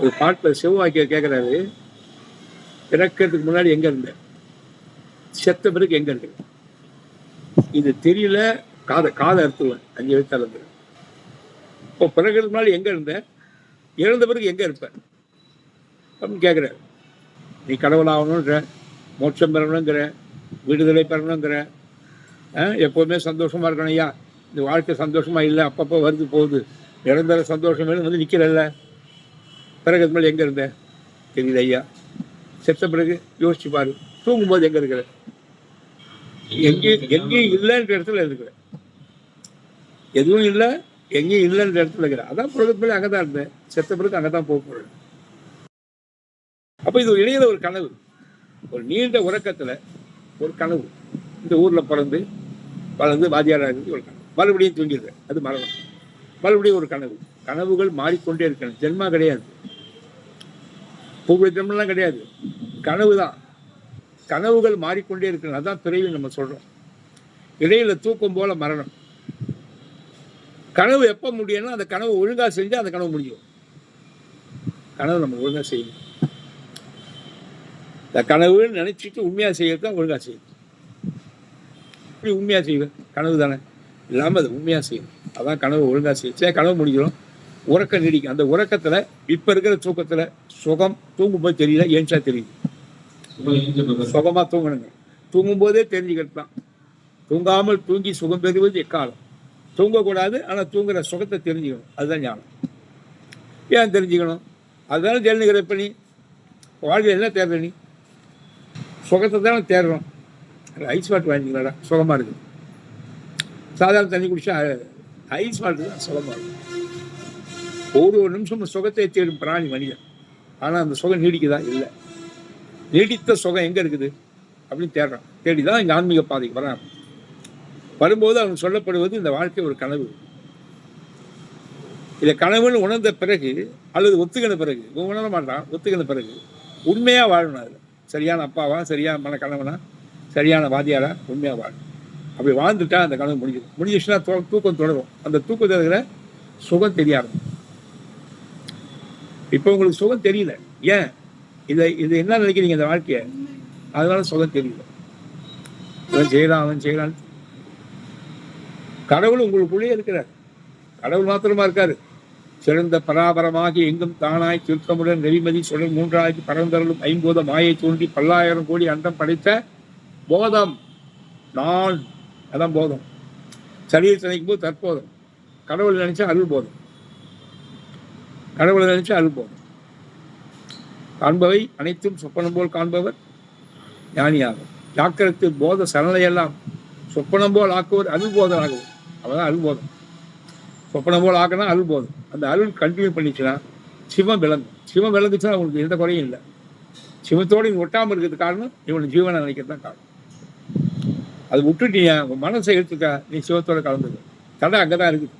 ஒரு பாட்டில் சிவவாக்கியர் கேட்குறாரு பிறக்கிறதுக்கு முன்னாடி எங்கே இருந்த? செத்த பிறகு எங்கே இருந்த இது தெரியல. காதை காதை அறுத்துவேன் அஞ்சு வயசு இருந்து இப்போ பிறக்கிறதுக்கு முன்னாடி எங்கே இருந்த? இறந்த பிறகு எங்கே இருப்பேன் அப்படின்னு கேட்குறாரு நீ கடவுளாகணுன்ற மோட்சம் பெறணுங்கிற விடுதலை பெறணுங்கிற எப்போவுமே சந்தோஷமாக இருக்கணும் ஐயா. இந்த வாழ்க்கை சந்தோஷமாக இல்லை. அப்பப்போ வருது போகுது. நிரந்தர சந்தோஷம் வேணும் வந்து நிற்கிறல்ல பிறகு அது மேலே எங்கே இருந்தேன் தெரியல ஐயா. செத்த பிறகு யோசிச்சு பாரு. தூங்கும்போது எங்கே இருக்கிற? எங்கேயும் எங்கேயும் இல்லைன்ற இடத்துல இருக்கிற. எதுவும் இல்லை எங்கேயும் இல்லைன்ற இடத்துல இருக்கிற. அதான் பிறகு மேலே அங்கே தான் இருந்தேன். செத்த பிறகு அங்கே தான் போக போகிறேன் அப்போ இது ஒரு இடையில ஒரு கனவு. ஒரு நீண்ட உறக்கத்துல ஒரு கனவு. இந்த ஊர்ல பிறந்து வளர்ந்து வாத்தியாராக இருந்து ஒரு கனவு. மறுபடியும் தூங்கிடுறேன். அது மரணம். மறுபடியும் ஒரு கனவு. கனவுகள் மாறிக்கொண்டே இருக்கணும். ஜென்மா கிடையாது. பூர்வ கிடையாது. கனவு தான் கனவுகள் மாறிக்கொண்டே இருக்கிறது அதான் பிறவி நம்ம சொல்கிறோம் இடையில தூக்கம் போல மரணம். கனவு எப்போ முடியும்னா அந்த கனவு ஒழுங்காக செஞ்சால் அந்த கனவு முடியும். கனவு நம்ம ஒழுங்காக செய்யணும். இந்த கனவுன்னு நினச்சிட்டு உண்மையாக செய்யறது தான் ஒழுங்காக செய்யும் இப்படி உண்மையாக செய்வேன்? கனவு தானே. இல்லாமல் அது உண்மையாக செய்யணும். அதான் கனவு ஒழுங்காக செய்யும் சரி கனவு முடிஞ்சிடும். உறக்கம் நீடிக்கும். அந்த உறக்கத்துல இப்ப இருக்கிற தூக்கத்துல சுகம் தூங்கும்போது தெரியல ஏன்ச்சா தெரியுது. சுகமா தூங்கணுங்க. தூங்கும்போதே தெரிஞ்சுக்கிட்டு தான் தூங்காமல் தூங்கி சுகம் பெறுவது எக்காலம்? தூங்கக்கூடாது ஆனா தூங்குற சுகத்தை தெரிஞ்சுக்கணும். அதுதான் ஞானம். ஏன் தெரிஞ்சுக்கணும்? அதுதானே தெரிஞ்சுக்கிற இப்ப நீ? வாழ்க்கையில் என்ன தேடுற நீ? சுகத்தை தானே தேடுறோம். ஐஸ் வாட்டர் வாங்கிக்கலாடா சுகமா இருக்கு. சாதாரண தண்ணி குடிச்சா ஐஸ் வாட்டர் தான் சுகமா இருக்கும் ஒரு ஒரு நிமிஷமும் சுகத்தை தேடும் பிராணி மனிதன். ஆனால் அந்த சுகம் நீடிக்குதா? இல்லை. நீடித்த சுகம் எங்கே இருக்குது? அப்படின்னு தேடுறான். தேடி தான் இங்கே ஆன்மீக பாதைக்கு வரான். வரும்போது அவன் சொல்லப்படுவது இந்த வாழ்க்கை ஒரு கனவு. இதை கனவுன்னு உணர்ந்த பிறகு அல்லது ஒத்துக்கின பிறகு இவன் உணர மாட்டான் ஒத்துக்கின பிறகு உண்மையாக வாழணும் அதில். சரியான அப்பாவா? சரியான மன கணவனா சரியான வாதியாரா உண்மையாக வாழணும். அப்படி வாழ்ந்துட்டா அந்த கனவு முடிஞ்சிடும் முடிஞ்சிச்சுன்னா தூக்கம் தொடரும். அந்த தூக்கத்தில் இருக்கிற சுகம் தெரியாது இப்போ உங்களுக்கு சுகம் தெரியல. ஏன்? இதை இது என்ன நினைக்கிறீங்க இந்த வாழ்க்கையை? அதனால சுகம் தெரியல. இவன் செய்யறான் அவன் செய்யறான் கடவுள் உங்களுக்குள்ளே இருக்கிறார். கடவுள் மாத்திரமா இருக்காரு. சிறந்த பராபரமாகி எங்கும் தானாய் திருக்கமுடன் நெறிமதி சுடர் மூன்றாயிரத்தி பரந்தரலும் ஐம்போத மாயை தூண்டி பல்லாயிரம் கோடி அண்டம் படைத்த போதம். நான். அதான் போதம். சரீரத்தை நினைக்கும் போது தற்போதம். கடவுள் நினைச்சா அருள் போதும். கடவுளை நினைச்சு அருள் காண்பவை அனைத்தும் சொப்பனம் போல் காண்பவர் ஞானியாகும். ஜாக்கிரத்து போத சரணையெல்லாம் சொப்பனம் போல் ஆக்குவர் அருள் போதனாகும் அவதான் அருள் போதம். சொப்பனம் போல் ஆக்கினா அருள் போதும். அந்த அருள் கண்டினியூ பண்ணிச்சுன்னா சிவம் விளங்கும். சிவம் விளங்குச்சுன்னா அவங்களுக்கு எந்த குறையும் இல்லை. சிவத்தோடு இவன் ஒட்டாமல் இருக்கிறது காரணம் இவனை ஜீவனை நினைக்கிறது தான் காரணம். அது விட்டுட்டீங்க உன் மனசை எடுத்துக்க நீ சிவத்தோட கலந்துக்க தடை அங்கே தான் இருக்குது.